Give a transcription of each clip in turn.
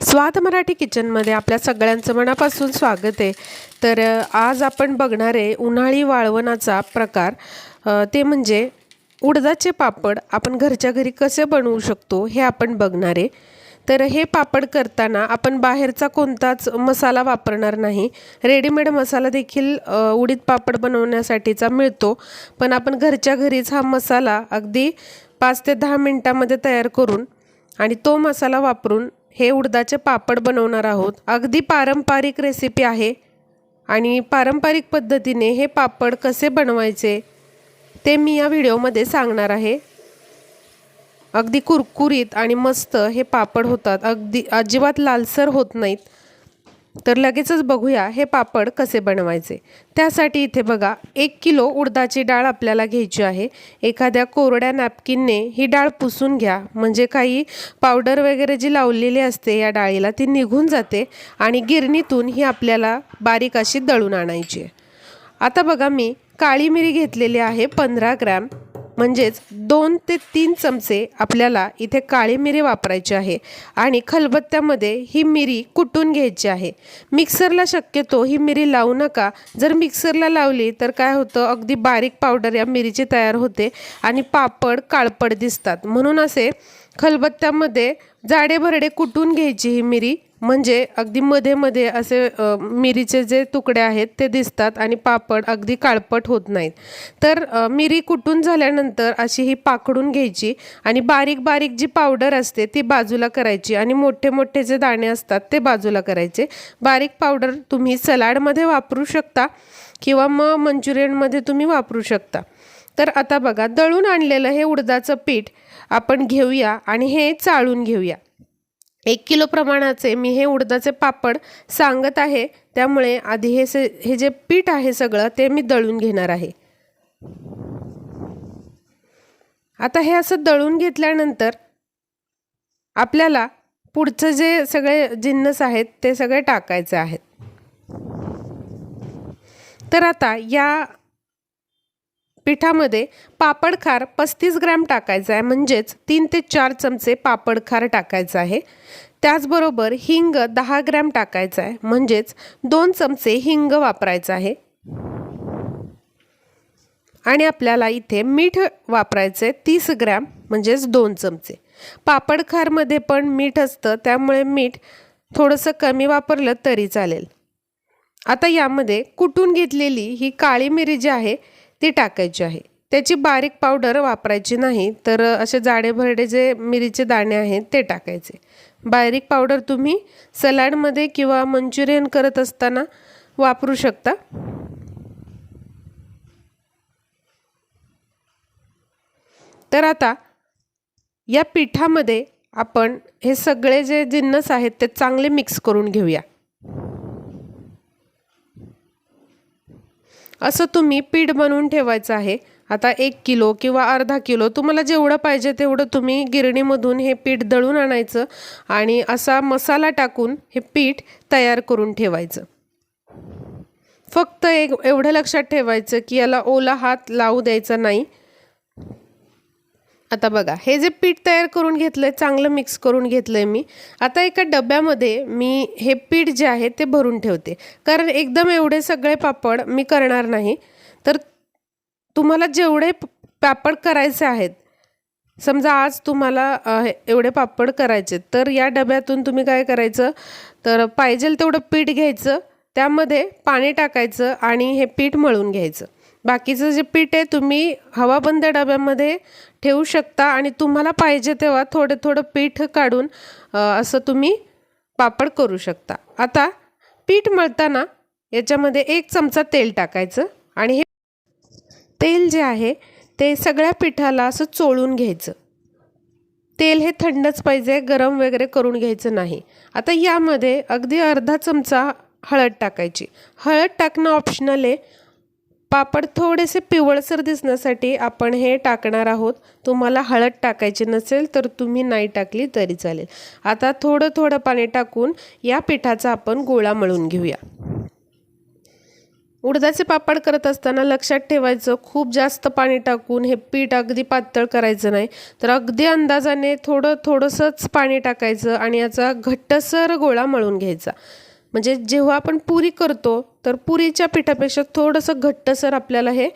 स्वाद मराठी किचनमध्ये आपल्या सगळ्यांचं मनापासून स्वागत आहे. तर आज आपण बघणार आहे उन्हाळी वाळवणाचा प्रकार. ते म्हणजे उडदाचे पापड आपण घरच्या घरी कसे बनवू शकतो हे आपण बघणार आहे. तर हे पापड करताना आपण बाहेरचा कोणताच मसाला वापरणार नाही. रेडीमेड मसाला देखील उडीद पापड बनवण्यासाठीचा मिळतो. पण आपण घरच्या घरीच हा मसाला अगदी पाच ते दहा मिनटामध्ये तयार करून आणि तो मसाला वापरून हे उडदाचे पापड बनवणार आहोत. अगदी पारंपरिक रेसिपी आहे. आणि पारंपरिक पद्धतीने हे पापड कसे बनवायचे ते मी या व्हिडिओमध्ये सांगणार आहे. अगदी कुरकुरीत आणि मस्त हे पापड होतात. अगदी अजिबात लालसर होत नाहीत. तर लगेचच बघूया हे पापड कसे बनवायचे. त्यासाठी इथे बघा एक किलो उडदाची डाळ आपल्याला घ्यायची आहे. एखाद्या कोरड्या नॅपकिनने ही डाळ पुसून घ्या. म्हणजे काही पावडर वगैरे जी लावलेली असते या डाळीला ती निघून जाते आणि गिरणीतून ही आपल्याला बारीक अशी दळून आणायची आहे. आता बघा मी काळी मिरी घेतलेली आहे पंधरा ग्रॅम. म्हणजेच दोन ते तीन चमचे आपल्याला इथे काळी मिरी वापरायची आहे आणि खलबत्त्यामध्ये ही मिरी कुटून घ्यायची आहे. मिक्सरला शक्यतो ही मिरी लावू नका. जर मिक्सरला लावली तर काय होतं? अगदी बारीक पावडर या मिरीची तयार होते आणि पापड काळपड दिसतात. म्हणून असे खलबत्त्यामध्ये जाडे भरडे कुटून घ्यायची ही मिरी म्हणजे अगदी मध्ये मध्ये असे मिरीचे जे तुकडे आहेत ते दिसतात आणि पापड अगदी काळपट होत नाहीत. तर मिरी कुटून झाल्यानंतर अशी ही पाकडून घ्यायची आणि बारीक बारीक जी पावडर असते ती बाजूला करायची आणि मोठे मोठे जे दाणे असतात ते बाजूला करायचे. बारीक पावडर तुम्ही सलाडमध्ये वापरू शकता किंवा मग मंचुरियनमध्ये तुम्ही वापरू शकता. तर आता बघा दळून आणलेलं हे उडदाचं पीठ आपण घेऊया आणि हे चाळून घेऊया. एक किलो प्रमाणाचे मी हे उडदाचे पापड सांगत आहे. त्यामुळे आधी हे से हे जे पीठ आहे सगळं ते मी दळून घेणार आहे. आता हे असं दळून घेतल्यानंतर आपल्याला पुढचं जे सगळे जिन्नस आहेत ते सगळे टाकायचे आहेत. तर आता या पिठामध्ये पापड खार पस्तीस ग्रॅम टाकायचं आहे. म्हणजेच तीन ते चार चमचे पापड खार टाकायचं आहे. त्याचबरोबर हिंग दहा ग्रॅम टाकायचं आहे. म्हणजेच दोन चमचे हिंग वापरायचं आहे. आणि आपल्याला इथे मीठ वापरायचं आहे तीस ग्रॅम म्हणजेच दोन चमचे. पापड खारमध्ये पण मीठ असतं त्यामुळे मीठ थोडंसं कमी वापरलं तरी चालेल. आता यामध्ये कुटून घेतलेली ही काळी मिरी जी आहे ती टाकायची आहे. त्याची बारीक पावडर वापरायची नाही तर असे जाडे भरडे जे मिरीचे दाणे आहेत ते टाकायचे. बारीक पावडर तुम्ही सलाडमध्ये किंवा मंचुरियन करत असताना वापरू शकता. तर आता या पिठामध्ये आपण हे सगळे जे जिन्नस आहेत ते चांगले मिक्स करून घेऊया. असं तुम्ही पीठ बनवून ठेवायचं आहे. आता एक किलो किंवा अर्धा किलो तुम्हाला जेवढं पाहिजे तेवढं तुम्ही गिरणीमधून हे पीठ दळून आणायचं आणि असा मसाला टाकून हे पीठ तयार करून ठेवायचं. फक्त एक एवढं लक्षात ठेवायचं की याला ओला हात लावू द्यायचा नाही. आता बघा हे जे पीठ तयार करून घेतलं आहे चांगलं मिक्स करून घेतलं आहे मी आता एका डब्यामध्ये मी हे पीठ जे आहे ते भरून ठेवते. कारण एकदम एवढे सगळे पापड मी करणार नाही. तर तुम्हाला जेवढे पापड करायचे आहेत समजा आज तुम्हाला हे- एवढे पापड करायचे तर या डब्यातून तुम्ही काय करायचं? तर पाहिजेल तेवढं पीठ घ्यायचं त्यामध्ये पाणी टाकायचं आणि हे पीठ मळून घ्यायचं. बाकीचं जे पीठ आहे तुम्ही हवाबंद डब्यामध्ये ठेवू शकता आणि तुम्हाला पाहिजे तेव्हा थोडं थोडं पीठ काढून असं तुम्ही पापड करू शकता. आता पीठ मळताना याच्यामध्ये एक चमचा तेल टाकायचं आणि हे तेल जे आहे ते सगळ्या पिठाला असं चोळून घ्यायचं. तेल हे थंडच पाहिजे गरम वगैरे करून घ्यायचं नाही. आता यामध्ये अगदी अर्धा चमचा हळद टाकायची. हळद टाकणं ऑप्शनल आहे पापड थोडेसे पिवळसर दिसण्यासाठी आपण हे टाकणार आहोत. तुम्हाला हळद टाकायची नसेल तर तुम्ही नाही टाकली तरी चालेल. आता थोडं थोडं पाणी टाकून या पिठाचा आपण गोळा मळून घेऊया. उडदाचे पापड करत असताना लक्षात ठेवायचं खूप जास्त पाणी टाकून हे पीठ अगदी पातळ करायचं नाही तर अगदी अंदाजाने थोडं थोडंसंच पाणी टाकायचं आणि याचा घट्टसर गोळा मळून घ्यायचा. म्हणजे जेव्हा आपण पुरी करतो तर पुरीच्या पिठापेक्षा थोडंसं घट्टसर आपल्याला हे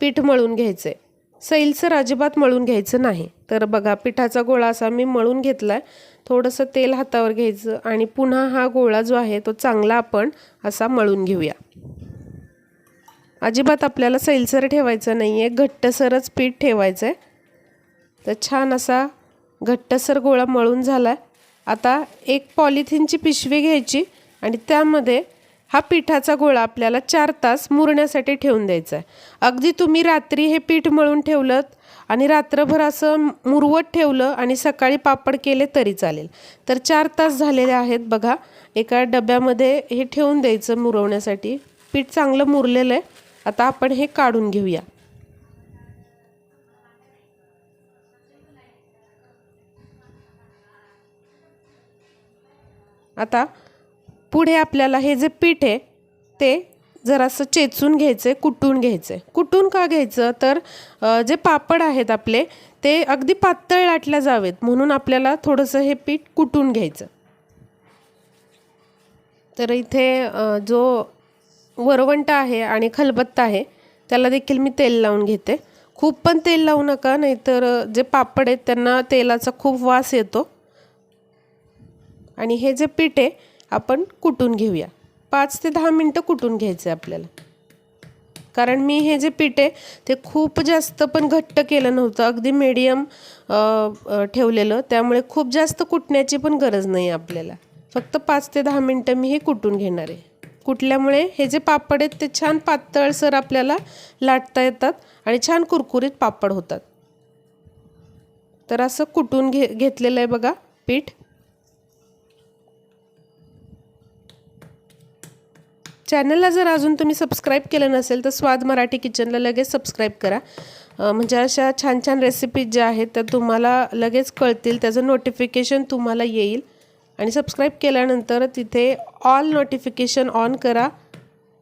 पीठ मळून घ्यायचं आहे सैलसर अजिबात मळून घ्यायचं नाही. तर बघा पिठाचा गोळा असा मी मळून घेतला आहे थोडंसं तेल हातावर घ्यायचं आणि पुन्हा हा गोळा जो आहे तो चांगला आपण असा मळून घेऊया. अजिबात आपल्याला सैलसर ठेवायचं नाही आहे घट्टसरच पीठ ठेवायचं आहे तर छान असा घट्टसर गोळा मळून झाला आहे आता एक पॉलिथिनची पिशवी घ्यायची. आणि त्यामध्ये हा पिठाचा गोळा आपल्याला चार तास मुरण्यासाठी ठेवून द्यायचा आहे. अगदी तुम्ही रात्री हे पीठ मळून ठेवलं आणि रात्रभर असं मुरवत ठेवलं आणि सकाळी पापड केले तरी चालेल. तर चार तास झालेले आहेत बघा एका डब्यामध्ये हे ठेवून द्यायचं मुरवण्यासाठी. पीठ चांगलं मुरलेलं आहे. आता आपण हे काढून घेऊया. आता पुढे आपल्याला हे जे पीठ आहे ते जरासं चेचून घ्यायचं आहे कुटून घ्यायचं आहे कुटून का घ्यायचं? तर जे पापड आहेत आपले ते अगदी पातळ लाटल्या जावेत म्हणून आपल्याला थोडंसं हे पीठ कुटून घ्यायचं. तर इथे जो वरवंट आहे आणि खलबत्ता आहे त्याला देखील मी तेल लावून घेते. खूप पण तेल लावू नका नाहीतर जे पापड आहेत त्यांना तेलाचा खूप वास येतो. आणि हे जे पीठ आहे आपण कुटून घेऊया? पाच ते दहा मिनटं कुटून घ्यायचं आहे आपल्याला? कारण मी हे जे पीठ आहे ते खूप जास्त पण घट्ट केलं नव्हतं. अगदी मीडियम ठेवलेलं. त्यामुळे खूप जास्त कुटण्याची पण गरज नाही आपल्याला. फक्त पाच ते दहा मिनटं मी हे कुटून घेणार आहे. कुटल्यामुळे हे जे पापड आहेत ते छान पातळसर आपल्याला लाटता येतात आणि छान कुरकुरीत पापड होतात. तर असं कुटून घे घेतलेलं आहे बघा पीठ. चॅनलला जर अजून तुम्ही सबस्क्राईब केलं नसेल तर स्वाद मराठी किचनला लगेच सबस्क्राईब करा. म्हणजे अशा छान छान रेसिपीज ज्या आहेत त्या तुम्हाला लगेच कळतील त्याचं नोटिफिकेशन तुम्हाला येईल. आणि सबस्क्राईब केल्यानंतर तिथे ऑल नोटिफिकेशन ऑन करा.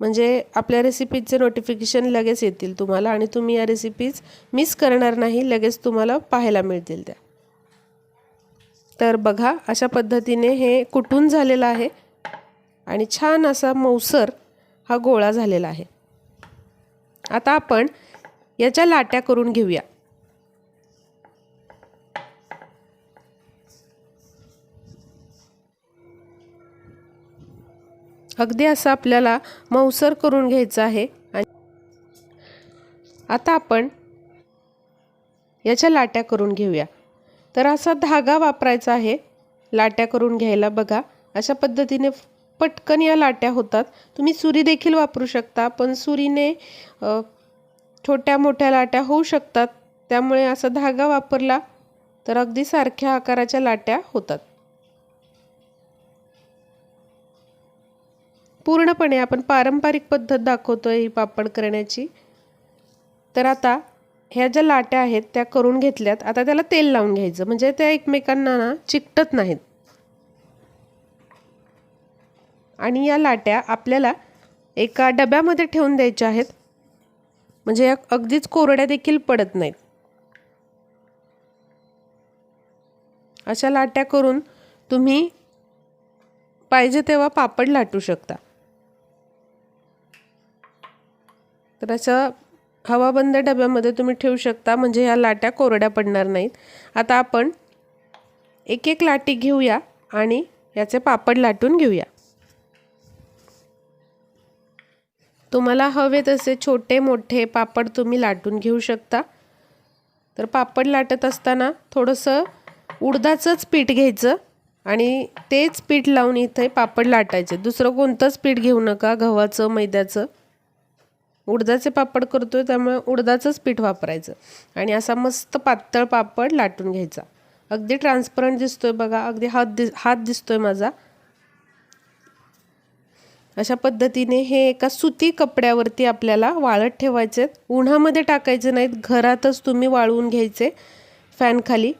म्हणजे आपल्या रेसिपीजचे नोटिफिकेशन लगेच येतील तुम्हाला आणि तुम्ही या रेसिपीज मिस करणार नाही लगेच तुम्हाला पाहायला मिळतील त्या. तर बघा अशा पद्धतीने हे कुठून झालेलं आहे. आणि छान असा मौसर हा गोळा झालेला आहे. आता आपण याच्या लाट्या करून घेऊया. अगदी असं आपल्याला मौसर करून घ्यायचं आहे आणि आता आपण याच्या लाट्या करून घेऊया. तर असा धागा वापरायचा आहे. लाट्या करून घ्यायला बघा. अशा पद्धतीने पटकन या लाट्या होतात. तुम्ही सुरी देखील वापरू शकता पण सुरीने छोट्या मोठ्या लाट्या होऊ शकतात. त्यामुळे असा धागा वापरला तर अगदी सारख्या आकाराच्या लाट्या होतात. पूर्णपणे आपण पारंपरिक पद्धत दाखवतोय ही पापड करण्याची. तर आता ह्या ज्या लाट्या आहेत त्या करून घेतल्यात. आता त्याला तेल लावून घ्यायचं. म्हणजे त्या एकमेकांना ना चिकटत नाहीत. आणि या लाट्या आपल्याला एका डब्यामध्ये ठेवून द्यायच्या आहेत. म्हणजे या अगदीच कोरड्या देखील पडत नाहीत. अशा लाट्या करून तुम्ही पाहिजे तेव्हा पापड लाटू शकता. तर अशा हवाबंद डब्यामध्ये तुम्ही ठेवू शकता. म्हणजे ह्या लाट्या कोरड्या पडणार नाहीत. आता आपण एक एक लाटी घेऊया आणि याचे पापड लाटून घेऊया. तुम्हाला हवे तसे छोटे मोठे पापड तुम्ही लाटून घेऊ शकता. तर पापड लाटत असताना थोडंसं उडदाचंच पीठ घ्यायचं आणि तेच पीठ लावून इथे पापड लाटायचे. दुसरं कोणतंच पीठ घेऊ नका गव्हाचं मैद्याचं. उडदाचे पापड करतो आहे त्यामुळे उडदाचंच पीठ वापरायचं आणि असा मस्त पातळ पापड लाटून घ्यायचा. अगदी ट्रान्सपरंट दिसतोय बघा अगदी हात दि हात दिसतोय माझा. अशा पद्धतीने हे एका सुती कपड्यावरती आपल्याला वाळत ठेवायचे. उन्हामध्ये टाकायचे नाहीत. घरातच तुम्ही वाळवून घ्यायचे फॅनखाली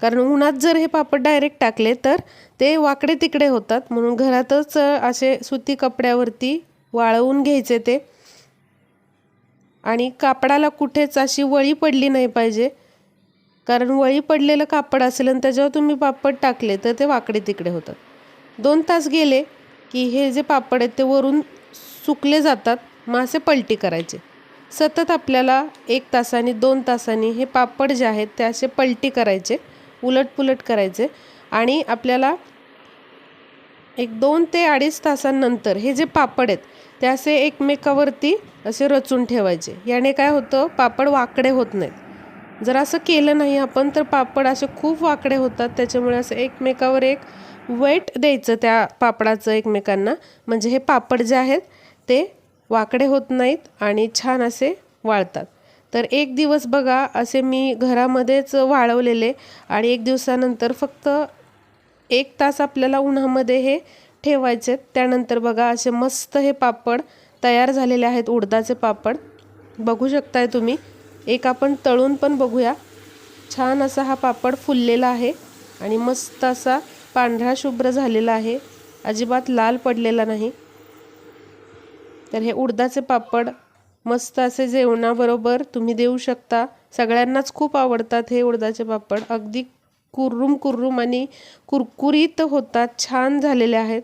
कारण उन्हात जर हे पापड डायरेक्ट टाकले तर ते वाकडे तिकडे होतात. म्हणून घरातच असे सुती कपड्यावरती वाळवून घ्यायचे ते. आणि कापडाला कुठेच अशी वळी पडली नाही पाहिजे. कारण वळी पडलेलं कापड असेल आणि त्याच्यावर तुम्ही पापड टाकले तर ते वाकडे तिकडे होतात. दोन तास गेले. की हे जे पापड आहेत ते वरून सुकले जातात मग असे पलटी करायचे. सतत आपल्याला एक तासाने दोन तासांनी हे पापड जे आहेत ते असे पलटी करायचे उलटपुलट करायचे आणि आपल्याला एक दोन ते अडीच तासांनंतर हे जे पापड आहेत ते असे एकमेकावरती असे रचून ठेवायचे. याने काय होतं पापड वाकडे होत नाहीत. जर असं केलं नाही आपण तर पापड असे खूप वाकडे होतात त्याच्यामुळे असं एकमेकावर एक वेट द्यायचं त्या पापडाचं एकमेकांना. म्हणजे हे पापड जे आहेत ते वाकडे होत नाहीत आणि छान असे वाळतात. तर एक दिवस बघा असे मी घरामध्येच वाळवलेले आणि एक दिवसानंतर फक्त एक तास आपल्याला उन्हामध्ये हे ठेवायचे. त्यानंतर बघा असे मस्त हे पापड तयार झालेले आहेत उडदाचे पापड. बघू शकताय तुम्ही. एक आपण तळून पण बघूया. छान असा हा पापड फुललेला आहे आणि मस्त असा पांढरा शुभ्र झालेला आहे. अजिबात लाल पडलेला नाही. तर हे उडदाचे पापड मस्त असे जेवणाबरोबर तुम्ही देऊ शकता. सगळ्यांनाच खूप आवडतात हे उडदाचे पापड. अगदी कुर्रुम कुर्रुम आणि कुरकुरीत होतात. छान झालेले आहेत.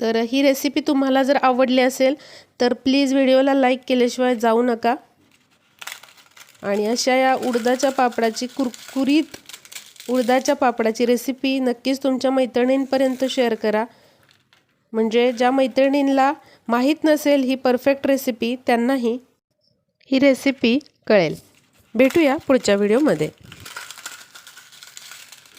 तर ही रेसिपी तुम्हाला जर आवडली असेल तर प्लीज व्हिडिओला लाईक केल्याशिवाय जाऊ नका. आणि अशा या उडदाच्या पापडाची कुरकुरीत उडदाच्या पापडाची रेसिपी नक्कीच तुमच्या मैत्रिणींपर्यंत शेअर करा. म्हणजे ज्या मैत्रिणींना माहीत नसेल ही परफेक्ट रेसिपी त्यांनाही ही रेसिपी कळेल. भेटूया पुढच्या व्हिडिओमध्ये